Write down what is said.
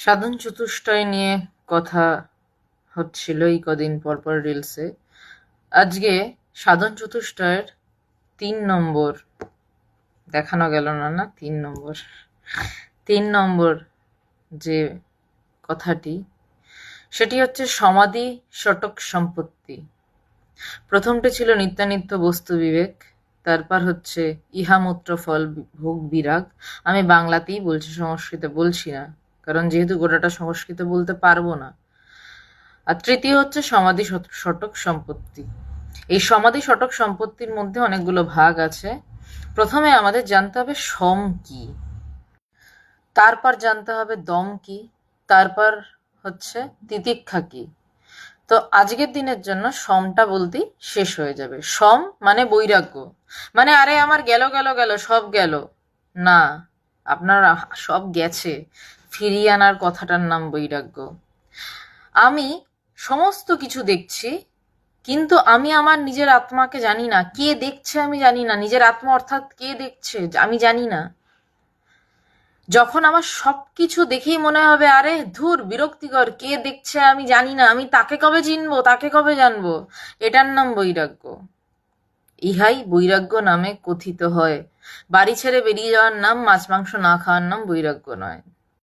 সাধন চতুষ্টয় নিয়ে কথা হচ্ছিল এই কদিন পরপর রিলসে। আজকে সাধন চতুষ্টয়ের তিন নম্বর, দেখানো গেল না না, তিন নম্বর। তিন নম্বর যে কথাটি, সেটি হচ্ছে সমাধি শটক সম্পত্তি। প্রথমটি ছিল নিত্যানিত্য বস্তু বিবেক, তারপর হচ্ছে ইহামূত্র ফল ভোগ বিরাগ। আমি বাংলাতেই বলছি, সংস্কৃতে বলছি না। কারণ যেহেতু গোটাটা সংস্কৃত বলতে পারব না। আর তৃতীয় হচ্ছে সমাধি শত- শতক সম্পত্তি। এই সমাধি শতক সম্পত্তির মধ্যে অনেকগুলো ভাগ আছে। প্রথমে আমাদের জানতে হবে সম কি। তারপর জানতে হবে দম কি। তারপর হচ্ছে তিতিক্ষা কি। তো আজকের দিনের জন্য সমটা বলতেই শেষ হয়ে যাবে। সম মানে বৈরাগ্য। মানে আরে আমার গেল গেল গেল, সব গেল। না, আপনার সব গেছে। ফিরিয়ে আনার কথাটার নাম বৈরাগ্য। আমি সমস্ত কিছু দেখছি, কিন্তু আমি আমার নিজের আত্মাকে জানি না। কে দেখছে আমি জানি না। নিজের আত্মা অর্থাৎ কে দেখছে আমি জানি না। যখন আমার সবকিছু দেখেই মনে হবে, আরে ধুর, বিরক্তিকর, কে দেখছে আমি জানি না। আমি তাকে কবে চিনবো? তাকে কবে জানব? এটার নাম বৈরাগ্য। ইহাই বৈরাগ্য নামে কথিত হয়। বাড়ি ছেড়ে বেরিয়ে যাওয়ার নাম, মাছ মাংস না খাওয়ার নাম বৈরাগ্য নয়।